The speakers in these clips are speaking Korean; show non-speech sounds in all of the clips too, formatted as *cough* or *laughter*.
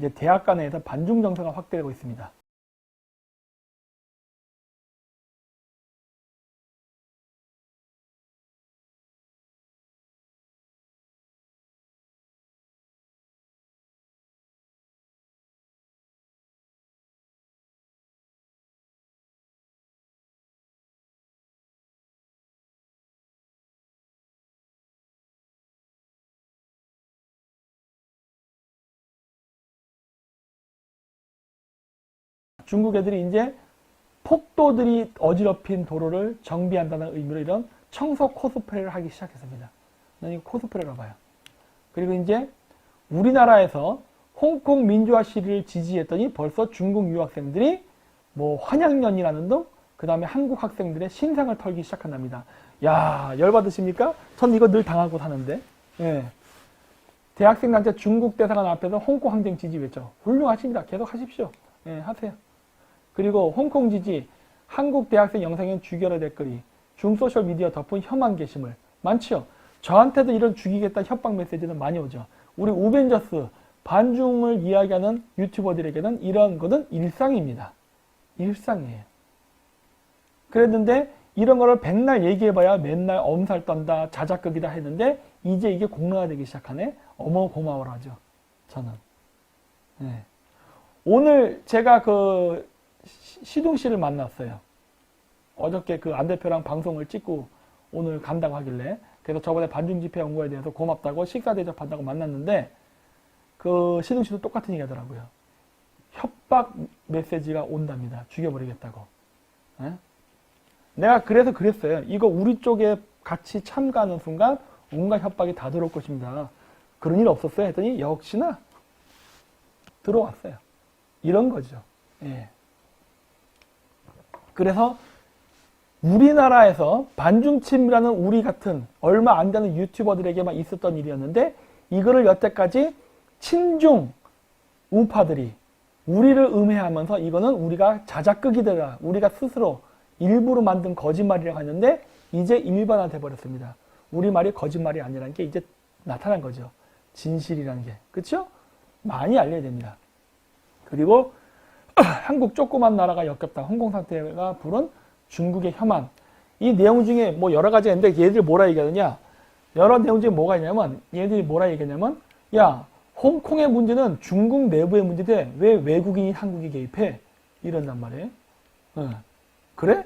이제 대학 간에서 반중 정서가 확대되고 있습니다. 중국 애들이 이제 폭도들이 어지럽힌 도로를 정비한다는 의미로 이런 청소 코스프레를 하기 시작했습니다. 난 이거 코스프레라고 봐요. 그리고 이제 우리나라에서 홍콩 민주화 시위를 지지했더니 벌써 중국 유학생들이 뭐 환양연이라는 등, 그 다음에 한국 학생들의 신상을 털기 시작한답니다. 야, 열받으십니까? 전 이거 늘 당하고 사는데. 예. 대학생한테 중국 대사관 앞에서 홍콩 항쟁 지지 외쳐. 훌륭하십니다. 계속 하십시오. 예, 하세요. 그리고 홍콩 지지, 한국 대학생 영상엔 죽여라 댓글이, 중소셜 미디어 덮은 혐한 게시물 많지요. 저한테도 이런 죽이겠다 협박 메시지는 많이 오죠. 우리 우벤져스 반중을 이야기하는 유튜버들에게는 이런 것은 일상입니다. 일상이에요. 그랬는데 이런 거를 백날 얘기해봐야 맨날 엄살 떤다, 자작극이다 했는데 이제 이게 공론화되기 시작하네. 어머 고마워라 하죠. 저는. 네. 오늘 제가 그 시- 시동 씨를 만났어요. 어저께 그 안 대표랑 방송을 찍고 오늘 간다고 하길래 그래서 저번에 반중 집회 온 거에 대해서 고맙다고 식사 대접한다고 만났는데 그 시동 씨도 똑같은 얘기 하더라고요. 협박 메시지가 온답니다. 죽여버리겠다고. 예? 내가 그래서 그랬어요. 이거 우리 쪽에 같이 참가하는 순간 온갖 협박이 다 들어올 것입니다. 그런 일 없었어요? 했더니 역시나 들어왔어요. 이런 거죠. 예. 그래서 우리나라에서 반중침이라는 우리 같은 얼마 안 되는 유튜버들에게만 있었던 일이었는데 이거를 여태까지 친중 우파들이 우리를 음해하면서 이거는 우리가 자작극이더라. 우리가 스스로 일부러 만든 거짓말이라고 하는데 이제 일반화돼 버렸습니다. 우리 말이 거짓말이 아니라는 게 이제 나타난 거죠. 진실이라는 게. 그렇죠? 많이 알려야 됩니다. 그리고 *clears throat* 한국 조그만 나라가 역겹다. 홍콩 상태가 부른 중국의 혐한. 이 내용 중에 뭐 여러 가지가 있는데 얘들 뭐라 얘기하느냐? 여러 내용 중에 뭐가 있냐면 얘들이 뭐라 얘기하냐면 야 홍콩의 문제는 중국 내부의 문제인데 왜 외국인이 한국에 개입해? 이런단 말이에요. 어. 그래?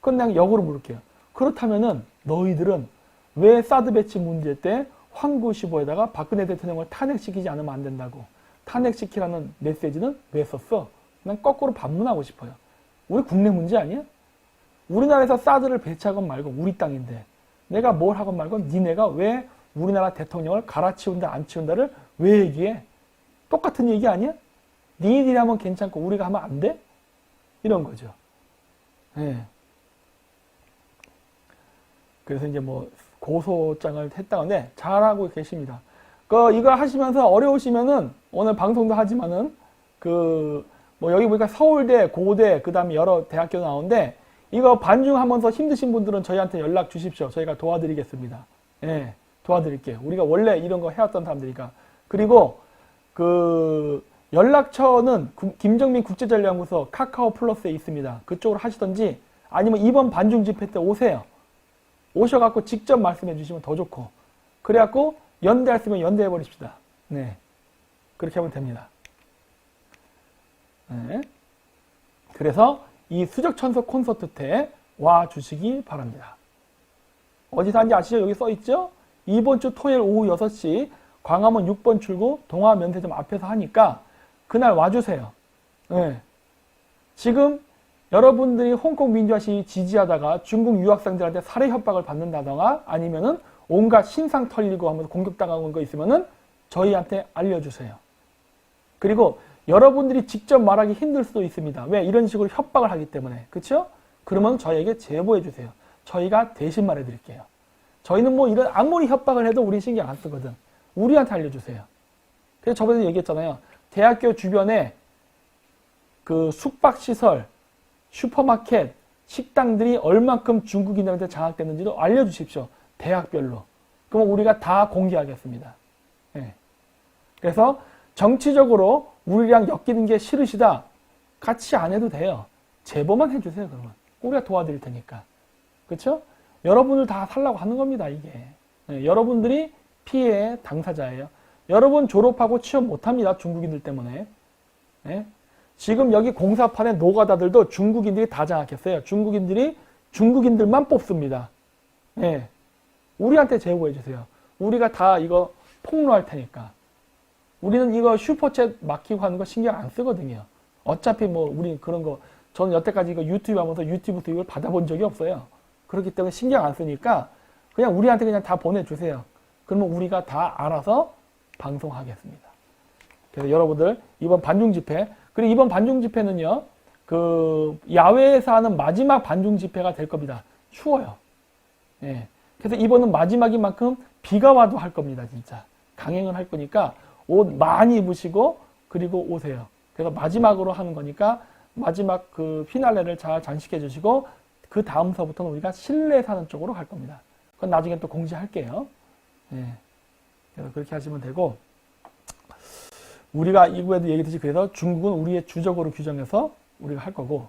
그건 그냥 역으로 물을게요. 그렇다면은 너희들은 왜 사드 배치 문제 때 황구시보에다가 박근혜 대통령을 탄핵시키지 않으면 안 된다고 탄핵시키라는 메시지는 왜 썼어? 난 거꾸로 반문하고 싶어요. 우리 국내 문제 아니야? 우리나라에서 사드를 배치하건 말건 우리 땅인데 내가 뭘 하건 말건 니네가 왜 우리나라 대통령을 갈아치운다 안 치운다를 왜 얘기해? 똑같은 얘기 아니야? 니들이 하면 괜찮고 우리가 하면 안 돼? 이런 거죠. 예. 그래서 이제 뭐 고소장을 했다는데 잘하고 계십니다. 그 이거 하시면서 어려우시면은 오늘 방송도 하지만은 그 뭐 여기 보니까 서울대, 고대, 그 다음에 여러 대학교 나오는데 이거 반중하면서 힘드신 분들은 저희한테 연락 주십시오. 저희가 도와드리겠습니다. 예, 도와드릴게요. 우리가 원래 이런 거 해왔던 사람들이니까. 그리고 그 연락처는 구- 김정민 국제전략연구소 카카오 플러스에 있습니다. 그쪽으로 하시던지 아니면 이번 반중 집회 때 오세요. 오셔갖고 직접 말씀해 주시면 더 좋고 그래갖고 연대할 수 있으면 연대해 버립시다. 네, 그렇게 하면 됩니다. 네. 그래서 이 수적 천석 콘서트 때 와 주시기 바랍니다. 어디서 하는지 아시죠? 여기 써 있죠? 이번 주 토요일 오후 6시 광화문 6번 출구 동화면세점 앞에서 하니까 그날 와주세요. 네. 지금 여러분들이 홍콩 민주화 시위 지지하다가 중국 유학생들한테 살해 협박을 받는다던가 아니면은 온갖 신상 털리고 하면서 공격당하는 거 있으면은 저희한테 알려주세요. 그리고 여러분들이 직접 말하기 힘들 수도 있습니다. 왜? 이런 식으로 협박을 하기 때문에. 그쵸? 그러면 저희에게 제보해 주세요. 저희가 대신 말해 드릴게요. 저희는 뭐 이런 아무리 협박을 해도 우리 신경 안 쓰거든. 우리한테 알려주세요. 그래서 저번에 얘기했잖아요. 대학교 주변에 그 숙박시설, 슈퍼마켓, 식당들이 얼만큼 중국인들한테 장악됐는지도 알려주십시오. 대학별로. 그럼 우리가 다 공개하겠습니다. 예. 그래서 정치적으로 우리랑 엮이는 게 싫으시다. 같이 안 해도 돼요. 제보만 해주세요, 그러면. 우리가 도와드릴 테니까. 그렇죠? 여러분을 다 살라고 하는 겁니다, 이게. 네, 여러분들이 피해 당사자예요. 여러분 졸업하고 취업 못합니다, 중국인들 때문에. 네? 지금 여기 공사판의 노가다들도 중국인들이 다 장악했어요. 중국인들이 중국인들만 뽑습니다. 예. 우리한테 제보해 주세요. 우리가 다 이거 폭로할 테니까. 우리는 이거 슈퍼챗 막히고 하는 거 신경 안 쓰거든요. 어차피 뭐 우리 그런 거 저는 여태까지 이거 유튜브 하면서 유튜브 수익을 받아본 적이 없어요. 그렇기 때문에 신경 안 쓰니까 그냥 우리한테 그냥 다 보내주세요. 그러면 우리가 다 알아서 방송하겠습니다. 그래서 여러분들 이번 반중 집회 그리고 이번 반중 집회는요 그 야외에서 하는 마지막 반중 집회가 될 겁니다. 추워요. 예. 그래서 이번은 마지막인 만큼 비가 와도 할 겁니다. 진짜 강행을 할 거니까 옷 많이 입으시고 그리고 오세요. 그래서 마지막으로 하는 거니까 마지막 그 피날레를 잘 장식해 주시고 그 다음서부터는 우리가 실내 사는 쪽으로 갈 겁니다. 그건 나중에 또 공지할게요. 예. 그래서 그렇게 하시면 되고 우리가 이후에도 얘기했듯이 그래서 중국은 우리의 주적으로 규정해서 우리가 할 거고